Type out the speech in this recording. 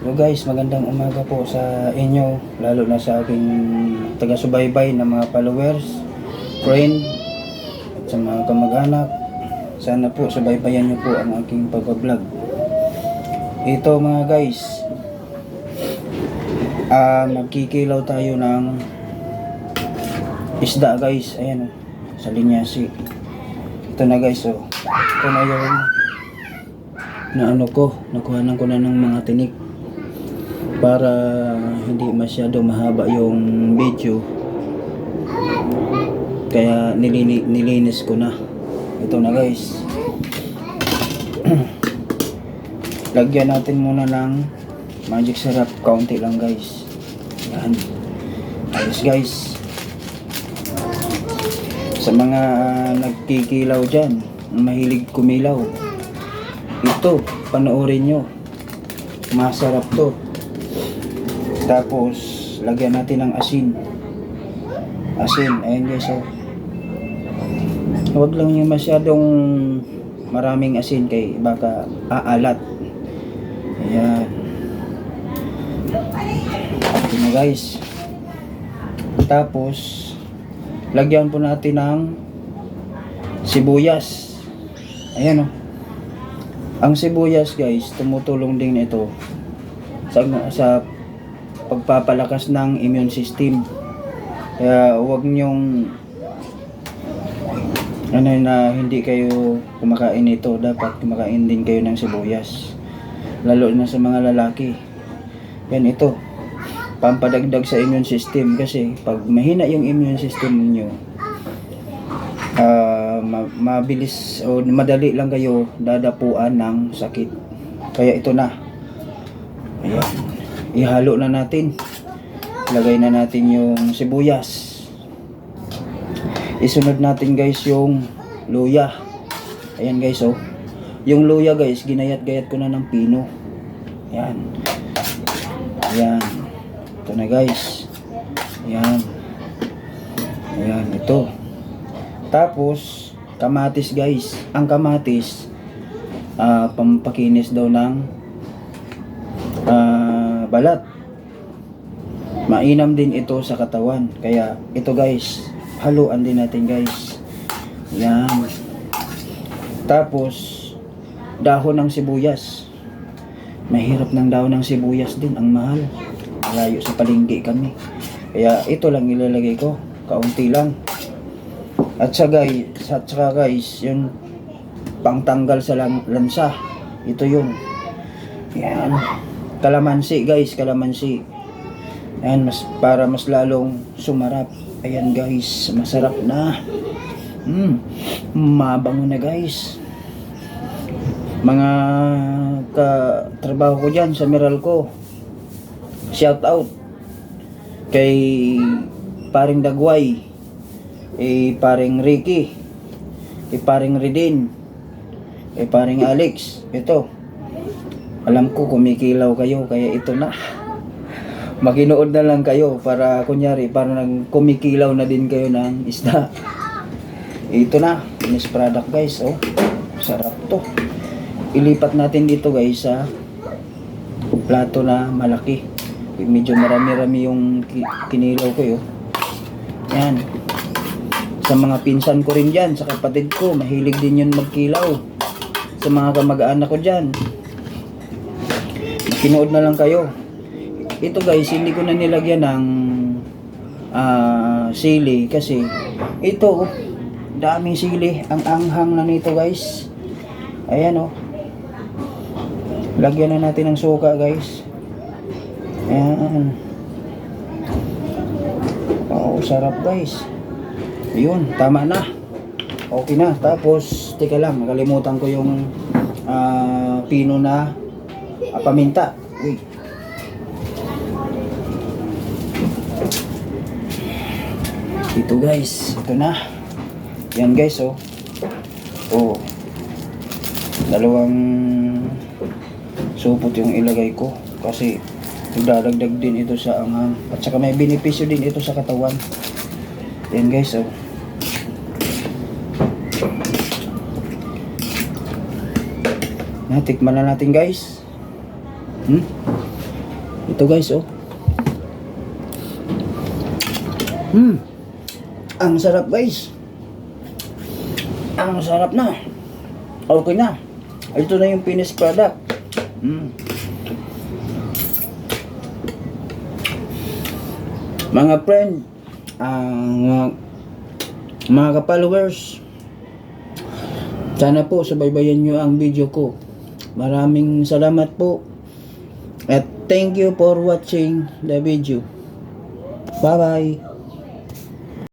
Hello guys, magandang umaga po sa inyo, lalo na sa aking taga-subaybay na mga followers, friend, at sa mga kamag-anak. Sana po subaybayan niyo po ang aking pag-vlog. Ito mga guys, ah magkikilaw tayo ng isda guys, ayan sa linyasi. Ito na guys, oh. Ito na yung na ano ko, nakuhanan ko na ng mga tinik para hindi masyado mahaba yung video. Kaya nilini, nilinis ko na. Ito na guys. Lagyan natin muna ng magic syrup. Kaunti lang guys. Yan ayos guys. Sa mga nagkikilaw dyan mahilig kumilaw. Ito panoorin nyo. Masarap to tapos, lagyan natin ng asin. Asin, ayan guys, oh. Huwag lang yung masyadong maraming asin kay baka aalat. Ayan. Ito na guys. Tapos, lagyan po natin ng sibuyas. Ayan, oh. Ang sibuyas guys, tumutulong din ito sa, sa pagpapalakas ng immune system. Kaya huwag niyong ano na hindi kayo kumakain nito, dapat kumakain din kayo ng sibuyas. Lalo na sa mga lalaki. Yan ito. Pampadagdag sa immune system kasi pag mahina yung immune system niyo ma- mabilis o madali lang kayo dadapuan ng sakit. Kaya ito na. Ayan ihalo na natin. Lagay na natin yung sibuyas. Isunod natin guys yung luya. Ayan guys oh. Yung luya guys ginayat-gayat ko na ng pino. Ayan. Ayan. Ito na guys. Ayan. Ayan ito. Tapos kamatis guys. Ang kamatis ah pampakinis daw ng balat. Mainam din ito sa katawan. Kaya ito guys, haluan din natin guys. Yan. Tapos, dahon ng sibuyas. Mahirap ng dahon ng sibuyas din. Ang mahal. Malayo sa palengke kami. Kaya ito lang ilalagay ko. Kaunti lang. At sa guys, at saka guys, yung pangtanggal sa lan- lansa. Ito yung yan kalamansi guys kalamansi. Ayan mas para mas lalong sumarap. Ayan guys masarap na. Mm, mabango na guys. Mga katrabaho ko dyan sa Meralco shout out kay paring Dagway eh paring Ricky eh paring Redin eh paring Alex. Ito alam ko kumikilaw kayo kaya ito na. Makinood na lang kayo para kunyari para nang kumikilaw na din kayo ng isda. Ito na finished product guys oh. Sarap to. Ilipat natin dito guys sa plato na malaki. Medyo marami-rami yung ki- kinilaw ko yun yan. Sa mga pinsan ko rin dyan sa kapatid ko mahilig din yun magkilaw. Sa mga kamag-anak ko dyan Kinood na lang kayo. Ito guys, hindi ko na nilagyan ng ah, sili kasi ito, oh, daming sili. Ang anghang na nito guys. Ayan oh. Lagyan na natin ng suka guys. Ayan. Oh, sarap guys. Yun, tama na. Okay na. Tapos, teka lang, nakalimutan ko yung ah, pino na Ah, paminta. Uy. Ito guys, ito na. Yan guys, oh. Oh. Dalawang supot yung ilagay ko kasi dadagdag din ito sa anghang. At saka may benepisyo din ito sa katawan. Yan guys, oh. Natikman na natin guys. Hmm? Ito guys, oh. Hmm. Ang sarap guys. Ang sarap na. Okay na. Ito na yung finished product. Hmm. Mga friend, ang mga ka-followers, sana po subaybayan nyo ang video ko. Maraming salamat po. At thank you for watching the video. Bye-bye.